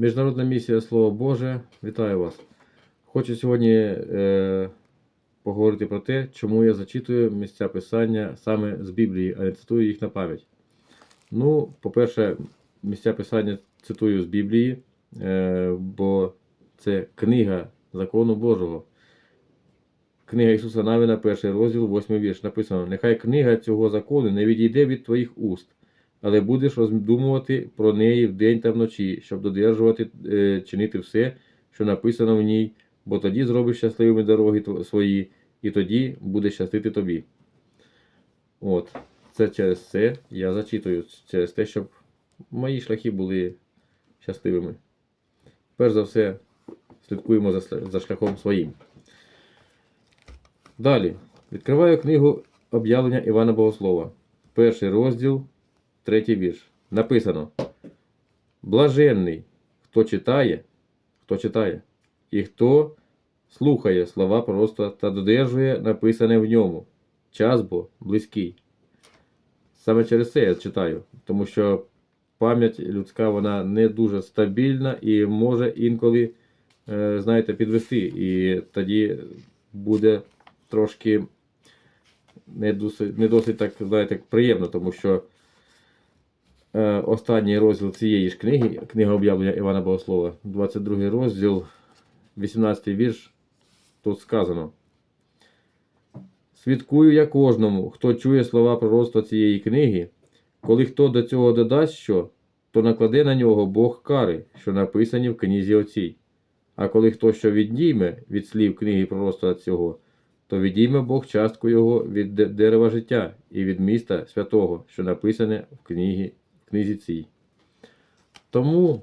Міжнародна місія Слово Боже, вітаю вас. Хочу сьогодні е, поговорити про те, чому я зачитую місця писання саме з Біблії, а не цитую їх на пам'ять. Ну, по-перше, місця писання цитую з Біблії, е, бо це книга закону Божого. Книга Ісуса Навина, перший розділ, восьмий вірш. Написано: Нехай книга цього закону не відійде від твоїх уст, але будеш роздумувати про неї вдень та вночі, щоб додержувати, е, чинити все, що написано в ній, бо тоді зробиш щасливими дороги свої, і тоді буде щастити тобі. От. Це через це я зачитую, через те, щоб мої шляхи були щасливими. Перш за все, слідкуємо за шляхом своїм. Далі. Відкриваю книгу об'явлення Івана Богослова. Перший розділ, третій вірш. Написано: Блаженний, хто читає, хто читає, і хто слухає слова пророцтва та додержує написане в ньому. Час бо близький. Саме через це я читаю, тому що пам'ять людська вона не дуже стабільна і може інколи, е, знаєте, підвести. І тоді буде трошки не досить, не досить так, знаєте, приємно, тому що останній розділ цієї ж книги, книга об'явлення Івана Богослова, 22 розділ, 18 вірш, тут сказано. Свідкую я кожному, хто чує слова пророцтва цієї книги, коли хто до цього додасть що, то накладе на нього Бог кари, що написані в книзі оцій. А коли хто що відійме від слів книги пророцтва цього, то відійме Бог частку його від дерева життя і від міста святого, що написане в книгі, книзі цій. Тому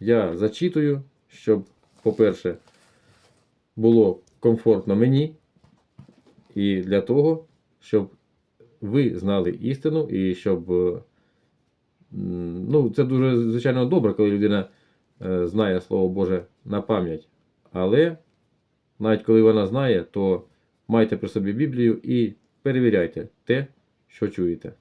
я зачитую, щоб, по-перше, було комфортно мені, і для того, щоб ви знали істину, і щоб. е, Ну, це дуже, звичайно, добре, коли людина е, знає Слово Боже на пам'ять. Але навіть коли вона знає, то майте при собі Біблію і перевіряйте те, що чуєте.